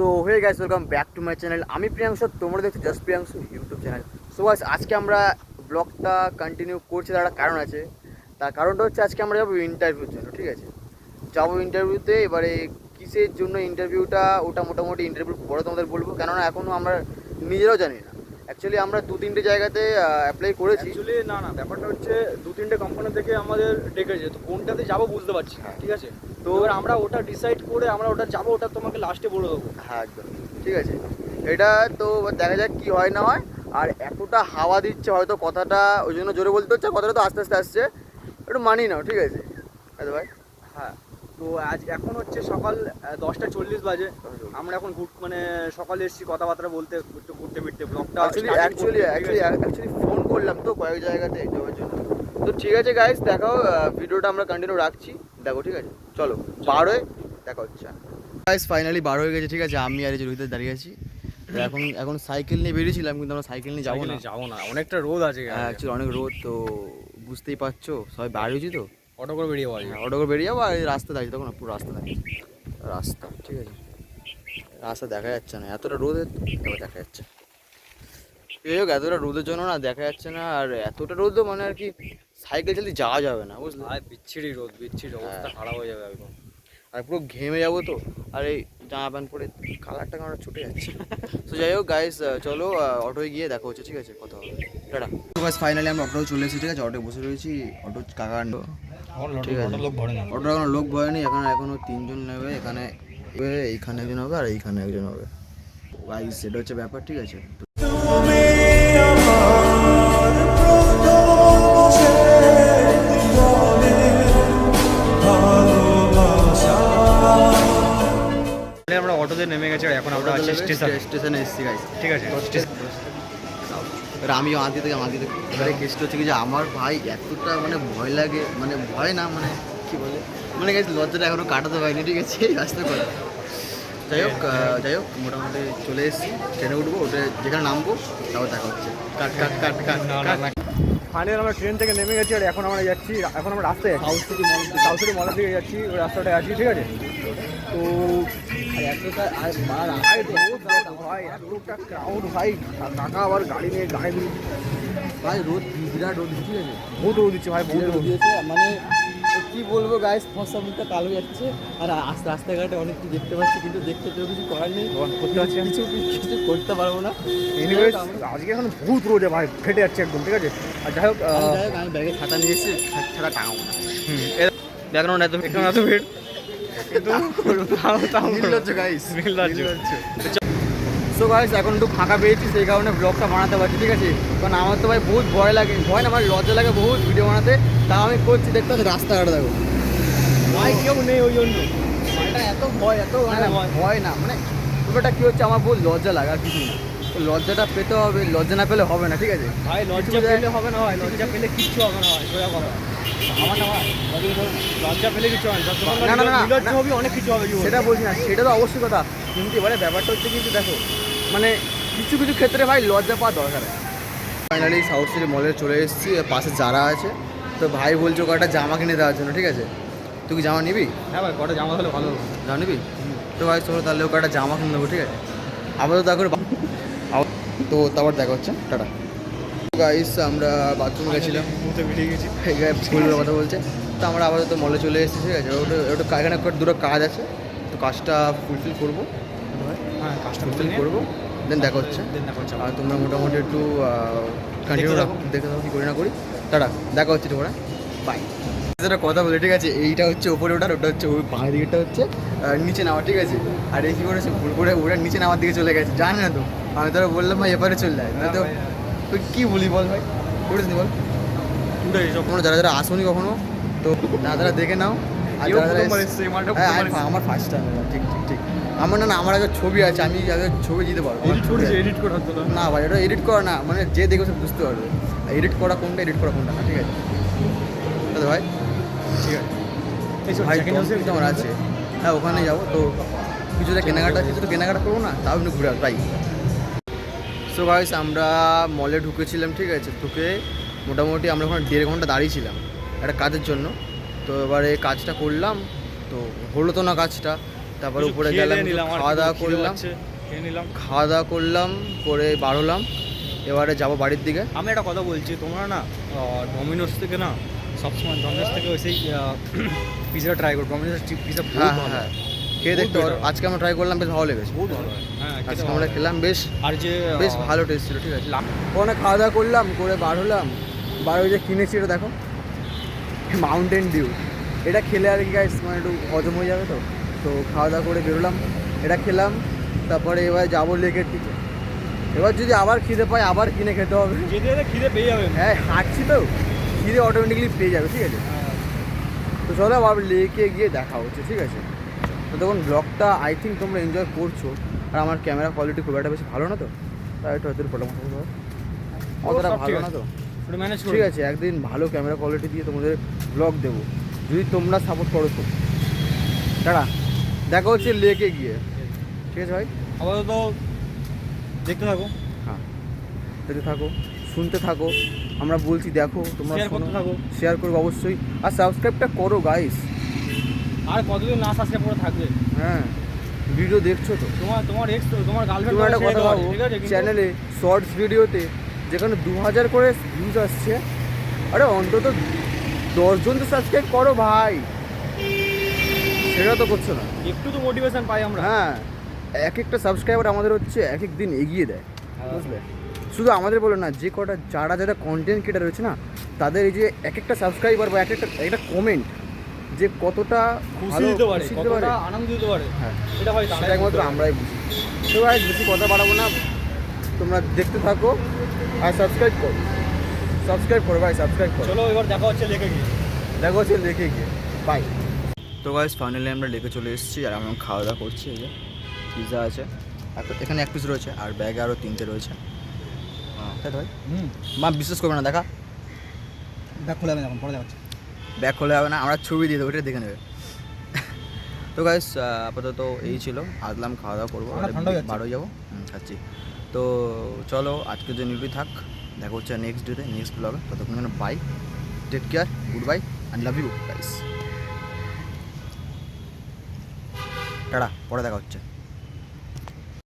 So হয়ে গেছে welcome back to my channel আমি প্রিয়াংশু তোমরা দেখছ just Priyansh YouTube channel so guys আজকে আমরা ব্লগটা কন্টিনিউ করছি তার একটা কারণ আছে। তার কারণটা হচ্ছে আজকে আমরা যাব ইন্টারভিউর জন্য ঠিক আছে? যাব ইন্টারভিউতে এবারে কিসের জন্য ইন্টারভিউটা ওটা মোটামুটি ইন্টারভিউ পরে তোমাদের বলব। কেননা এখনও আমরা নিজেরাও জানি না। অ্যাকচুয়ালি আমরা দু তিনটে জায়গাতে অ্যাপ্লাই করেছি। অ্যাকচুয়ালি না না ব্যাপারটা হচ্ছে দু তিনটে কোম্পানি থেকে আমাদের ডেকেছে তো কোনটাতে যাব বুঝতে পারছি না ঠিক আছে? তো আমরা ওটা ডিসাইড করে আমরা ওটা যাব ওটা তোমাকে লাস্টে বলে দেবো। হ্যাঁ একদম। ঠিক আছে। এটা তো দেখা যাক কি হয় না হয়। আর এতটা হাওয়া দিচ্ছে হয়তো কথাটা ওই জন্য জোরে বলতে হচ্ছে কথাটা তো আস্তে আস্তে আসছে। একটু মানি নাও ঠিক আছে? আচ্ছা ভাই। হ্যাঁ তো আজ এখন হচ্ছে সকাল দশটা চল্লিশ বাজে। আমরা এখন ঘুর মানে সকালে এসেছি কথাবার্তা বলতে একটু ঘুরতে ফিরতে। ব্লগটা অ্যাকচুয়ালি অ্যাকচুয়ালি অ্যাকচুয়ালি ফোন করলাম তো কয়েক জায়গাতে জবের জন্য। তো ঠিক আছে গাইস দেখাও ভিডিওটা আমরা কন্টিনিউ রাখছি। দেখো ঠিক আছে? চলো বার হয়ে দেখা হচ্ছে। গাইস ফাইনালি বার হয়ে গেছে ঠিক আছে? আমি আর এই যে রোহিত দাঁড়িয়ে আছি। এখন এখন সাইকেল নিয়ে বেরিয়েছিলাম কিন্তু আমরা সাইকেল নিয়ে যাব না। যাব না। অনেকটা রোদ আছে অ্যাকচুয়ালি অনেক রোদ তো বুঝতেই পারছ? সবাই বার হয়েছি তো? অটো করে বেরিয়ে পাওয়া অটো করে বেরিয়ে যাব আর এই রাস্তা দাঁড়িয়ে তখন পুরো রাস্তা দাঁড়িয়ে রাস্তা ঠিক আছে? রাস্তা দেখা যাচ্ছে না। এতটা রোদের তবে দেখা যাচ্ছে। এই হোক এতটা রোদের জন্য না দেখা যাচ্ছে না আর এতটা রোদও মানে আর কি সাইকেল চালিয়ে যাওয়া যাবে না বুঝলে? আর বিচ্ছিরি রোদ বিচ্ছিরি অবস্থা হ্যাঁ। খারাপ হয়ে যাবে একদম। আর পুরো ঘেমে যাব তো আর এই জামা প্যান্ট পরে কালারটা কেমন ছুটে যাচ্ছে। তো যাই হোক গাইস চলো অটোয় গিয়ে দেখা হচ্ছে ঠিক আছে? কথা হবে। টাটা। তো গাইস ফাইনালি আমরা অটো চলে এসেছি ঠিক আছে? অটোয় বসে রয়েছি অটো কাকা ঠিক আছে? অটো এখন লোক ভয়নি এখন এখনও তিনজন নেবে এখানে এইখানে একজন হবে আর এইখানে একজন হবে। গাইস সেটা হচ্ছে ব্যাপার ঠিক আছে? স্টেশন। স্টেশনে এসেছি গাইস ঠিক আছে এবার আমিও আনতে থেকে আনতে থেকে এবারে কেসটা হচ্ছে কি যে আমার ভাই এতটা মানে ভয় লাগে মানে ভয় না মানে কি বলে? মানে গেছে লজ্জাটা এখনও কাটাতে পারিনি ঠিক আছে? আসতে করে। যাই হোক যাই হোক মোটামুটি চলে এসেছি। ট্রেনে উঠবো ওটা যেখানে নামবো তাও দেখা হচ্ছে। কাট কাট কাট কাট কাট। ফাইনালি আমরা ট্রেন থেকে নেমে গেছি আর এখন আমরা যাচ্ছি এখন আমরা রাস্তায় South City mall South City মলের দিকে যাচ্ছি ওই রাস্তাটায় আছি ঠিক আছে? তো ভাই এতটা ক্রাউড ভাই কাকা আবার গাড়ি নিয়ে ভাই রোদ বিরাট রোদ আছে বহুত রোদ দিচ্ছে ভাই বহুত রোদ দিয়েছে মানে কি বলব গাইস ফসা মুখটা কালো যাচ্ছে আর আস্তে রাস্তাঘাটে অনেক কিছু দেখতে পাচ্ছি কিন্তু দেখতে তো কিছু করার নেই করতে পারছি। কিছু করতে পারব না আজকে এখন বহুত রোদে ভাই ফেটে যাচ্ছে একদম ঠিক আছে আর যাই হোক যাই হোক, আমি ব্যাগে খাতা নিয়ে এসেছি ছাড়া টাঙাবো না হুম, ব্যাকগ্রাউন্ড এত এত ভিড় কিন্তু তাও তাও মিল গাইস মিল সো গাইস এখন একটু ফাঁকা পেয়েছি সেই কারণে ব্লগটা বানাতে পারছি ঠিক আছে? কারণ আমার তো ভাই বহুত ভয় লাগে ভয় না আমার লজ্জা লাগে বহুত ভিডিও বানাতে। তাও আমি করছি দেখতে রাস্তাঘাটে দেখো। ভাই কেউ নেই ওই জন্য। এত ভয় এত ভয়। না মানে ব্যাপারটা কি হচ্ছে আমার বহুত লজ্জা লাগে আর কিছু না। লজ্জাটা পেতে হবে লজ্জা না পেলে হবে না ঠিক আছে? ভাই লজ্জা পেলে হবে না ভাই লজ্জা পেলে কিচ্ছু হবে না ভাই না ভাই লজ্জা পেলে কিছু হবে না। না, না, অনেক কিছু হবে। সেটা বলছি না সেটা তো অবশ্যই কথা। কিন্তু এবারে ব্যাপারটা হচ্ছে কিন্তু দেখো। মানে কিছু কিছু ক্ষেত্রে ভাই লজ্জা পাওয়া দরকার। ফাইনালি সাউথ সিটি মলে চলে এসেছি পাশে যারা আছে। তো ভাই বলছো কটা জামা কিনে দেওয়ার জন্য ঠিক আছে? তুই কি জামা নিবি? হ্যাঁ ভাই কটা জামা হলে ভালো জামা নিবি? তো ভাই চলো তাহলে ওকে একটা জামা কিনে দেবো ঠিক আছে? আপাতত দেখো তো তারপর দেখা হচ্ছে। টাটা। গাইস আমরা বাথরুমে গেছিলাম। বেরিয়ে গেছি স্কুলের কথা বলছে। তো আমরা আপাতত মলে চলে এসেছি ঠিক আছে? ওটা ওটা এখানে একটা দুটো কাজ আছে। তো কাজটা ফুলফিল করব। হ্যাঁ কাজটা ফুলফিল করব। দেন দেখা হচ্ছে। আর তোমরা মোটামুটি একটু কন্টিনিউ দেখে দাও কী করি না করি। দেখা হচ্ছে তোমরা। বাই কথা বলে ঠিক আছে? এইটা হচ্ছে ওপরে ওঠার ওটা হচ্ছে ওই বাঁ হচ্ছে নিচে নামা ঠিক আছে? আর এই কী করেছে? ভুল করে ওটা নিচে নামার দিকে চলে গেছে। জানি না তো? আমি তোরা বললাম ভাই এপারে চলে যায় না তো তুই কী বলি বল ভাই? করিস নি বল। কখনো যারা যারা আসোনি কখনো তো না তারা দেখে নাও। আর যারা যারা হ্যাঁ, আমি- আমার ফার্স্ট টাইম ঠিক ঠিক ঠিক। আমার না আমার আগে ছবি আছে আমি আগে ছবি দিতে পারব আমার এডিট করে না ভাই এটা এডিট করা না মানে যে দেখবে সে বুঝতে পারবে। এডিট করা কোনটা এডিট করা কোনটা না ঠিক আছে? দাদা ভাই ঠিক আছে। ভাই তোমার আছে হ্যাঁ ওখানে যাব তো কিছুটা কেনাকাটা কিছু তো কেনাকাটা করব না তাও একটু ঘুরে আসব তাই সো গাইস আমরা মলে ঢুকেছিলাম ঠিক আছে? ঢুকে মোটামুটি আমরা ওখানে দেড় ঘণ্টা দাঁড়িয়েছিলাম একটা কাজের জন্য। তো এবারে কাজটা করলাম তো হলো তো না কাজটা। তারপরে উপরে গেলাম খাওয়া দাওয়া করলাম। নিলাম। খাওয়া দাওয়া করলাম করে বার হলাম। এবারে যাব বাড়ির দিকে। আমি একটা কথা বলছি তোমরা না ডমিনোস থেকে না সবসময় ডমিনোস থেকে ওই সেই পিৎজা ট্রাই করো। ডমিনোস বহুত হ্যাঁ হ্যাঁ। খেয়ে দেখতে পারো। আজকে আমরা ট্রাই করলাম বেশ ভালো লেগেছে। হ্যাঁ। আজকে আমরা খেলাম বেশ আর যে বেশ ভালো টেস্ট ছিল ঠিক আছে। ওখানে খাওয়া দাওয়া করলাম করে বার হলাম। বার হয়ে যে কিনেছি এটা দেখো। মাউন্টেন ডিউ এটা খেলে আর কি গাইস মানে একটু হজম হয়ে যাবে তো। তো খাওয়া দাওয়া করে বেরোলাম। এটা খেলাম তারপরে এবার যাব লেকের দিকে। এবার যদি আবার খিদে পাই আবার কিনে খেতে হবে। খিদে পেয়ে যাবে। হ্যাঁ হাঁটছি তো। খিদে অটোমেটিকলি পেয়ে যাবে ঠিক আছে। তো চলো আবার লেকে গিয়ে দেখা হচ্ছে ঠিক আছে। তো তখন ব্লগটা আই থিঙ্ক তোমরা এনজয় করছ। আর আমার ক্যামেরা কোয়ালিটি খুব একটা বেশি ভালো না তো? তাই একটু হয়তো ফটো মতো অতটা ভালো না তো? ঠিক আছে একদিন ভালো ক্যামেরা কোয়ালিটি দিয়ে তোমাদের ব্লগ দেবো। যদি তোমরা সাপোর্ট করো তো। দাঁড়া দেখা হচ্ছে লেকে গিয়ে। ঠিক আছে ভাই? আপাতত দেখতে থাকো। হ্যাঁ। দেখতে থাকো শুনতে থাকো আমরা বলছি দেখো তোমরা করতে থাকো। শেয়ার করব অবশ্যই। আর সাবস্ক্রাইবটা করো গাইস আর কতদিন না সাবস্ক্রাইব করে থাকবে? হ্যাঁ ভিডিও দেখছ তো? তোমার তোমার এক্স তোমার গার্লফ্রেন্ড তুমি একটা কথা ভাবো চ্যানেলে শর্টস ভিডিওতে যেখানে দু হাজার করে ভিউজ আসছে আরে অন্তত দশজন তো সাবস্ক্রাইব করো ভাই। সেটা তো করছ না। একটু তো মোটিভেশন পাই আমরা। হ্যাঁ এক একটা সাবস্ক্রাইবার আমাদের হচ্ছে এক এক দিন এগিয়ে দেয় হ্যাঁ। বুঝলে? শুধু আমাদের বলো না যে কটা যারা যারা কন্টেন্ট ক্রিয়েটার রয়েছে না তাদের এই যে এক একটা সাবস্ক্রাইবার বা এক একটা একটা কমেন্ট যে কতটা খুশি দিতে পারে দিতে পারে। কতটা আনন্দ দিতে পারে হ্যাঁ এটা হয় সেটা একমাত্র আমরাই বুঝি। তো ভাই বেশি কথা বাড়াবো না। তোমরা দেখতে থাকো আর সাবস্ক্রাইব করো। সাবস্ক্রাইব করো ভাই সাবস্ক্রাইব করো। চলো এবার দেখা হচ্ছে লেখে গিয়ে। দেখো হচ্ছে লেকে গিয়ে। বাই তো গাইজ ফাইনালি আমরা লেকে চলে এসেছি আর আমরা খাওয়া দাওয়া করছি এই যে পিৎজা আছে। এখানে এক পিস রয়েছে আর ব্যাগে আরও তিনটে রয়েছে। হ্যাঁ, তাই তো ভাই? হুম। মা বিশ্বাস করবে না দেখা। দেখ খোলা যাবে এখন পরে দেখাচ্ছি। ব্যাগ খোলা হবে না আমরা ছবি দিয়ে দেবো ওটা দেখে নেবে। তো গাইস আপাতত এই ছিল আসলাম খাওয়া দাওয়া করব বারো যাব খাচ্ছি। তো চলো আজকের যে নিউটি থাক দেখা হচ্ছে নেক্সট ডেতে নেক্সট ব্লগে ততক্ষণ যেন bye take care goodbye and love you guys tata পরে দেখা হচ্ছে।